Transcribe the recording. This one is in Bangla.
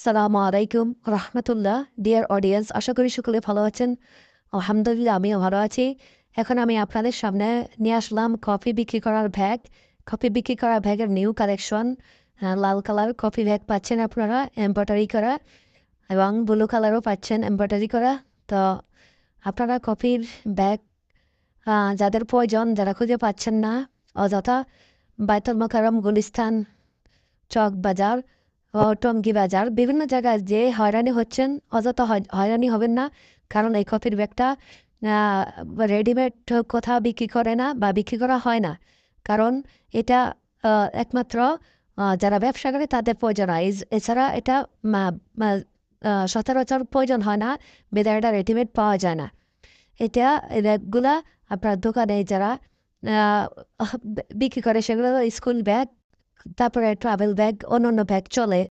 সালামু আলাইকুম রহমতুল্লাহ ডিয়ার অডিয়েন্স আশা করি সকলে ভালো আছেন। আলহামদুলিল্লাহ, আমিও ভালো আছি। এখন আমি আপনাদের সামনে নিয়ে আসলাম কফি বিক্রি করার ব্যাগ কফি বিক্রি করার ব্যাগের নিউ কালেকশন লাল কালার কফি ব্যাগ পাচ্ছেন আপনারা এম্ব্রয়ডারি করা। এবং ব্লু কালারও পাচ্ছেন এম্ব্রয়ডারি করা। তো আপনারা কফির ব্যাগ যাদের প্রয়োজন, যারা খুঁজে পাচ্ছেন না, অযথা বাইতুল মোকারম গুলিস্তান চক বাজার টঙ্গি বাজার বিভিন্ন জায়গায় যে হয়রানি হচ্ছেন, অযথা হয়রানি হবেন না, কারণ এই কফির ব্যাগটা রেডিমেড কোথাও বিক্রি করে না বা বিক্রি করা হয় না। কারণ এটা একমাত্র যারা ব্যবসা করে তাদের প্রয়োজন হয়। এছাড়া এটা সচরাচর প্রয়োজন হয় না বেদা এটা রেডিমেড পাওয়া যায় না। এটা ব্যাগগুলা আপনার দোকানে যারা বিক্রি করে, সেগুলো স্কুল ব্যাগ তারপরে ট্রাভেল ব্যাগ অন্যান্য অন্য ব্যাগ চলে।